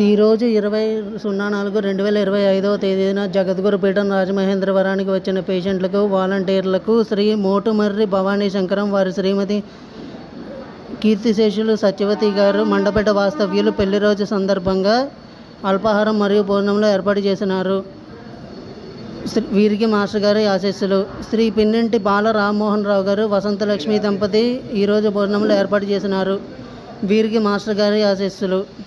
ఈరోజు ఇరవై సున్నా నాలుగు రెండు వేల ఇరవై ఐదవ తేదీన జగద్గురుపీఠం రాజమహేంద్రవరానికి వచ్చిన పేషెంట్లకు వాలంటీర్లకు శ్రీ మోటుమర్రి భవానీ శంకరం వారి శ్రీమతి కీర్తిశేషులు సత్యవతి గారు మండపేట వాస్తవ్యులు పెళ్ళి రోజు సందర్భంగా అల్పాహారం మరియు భోజనంలో ఏర్పాటు చేసినారు. శ్రీ- వీరికి మాస్టర్ గారి ఆశీస్సులు. శ్రీ పిన్నింటి బాల రామ్మోహన్ రావు గారు వసంతలక్ష్మి దంపతి ఈరోజు భోజనంలో ఏర్పాటు చేసినారు. వీరికి మాస్టర్ గారి ఆశీస్సులు.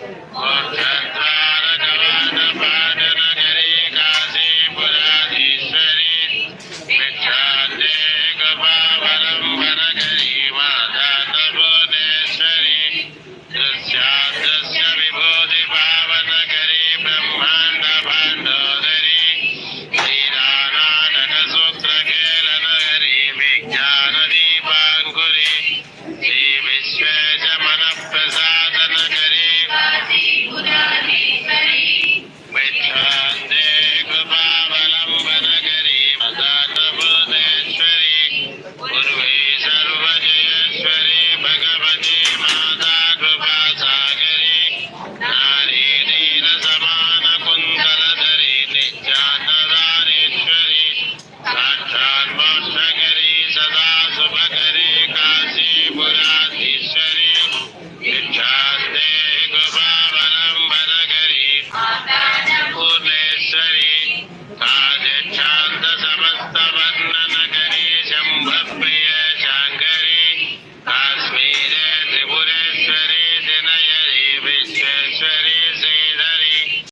Okay.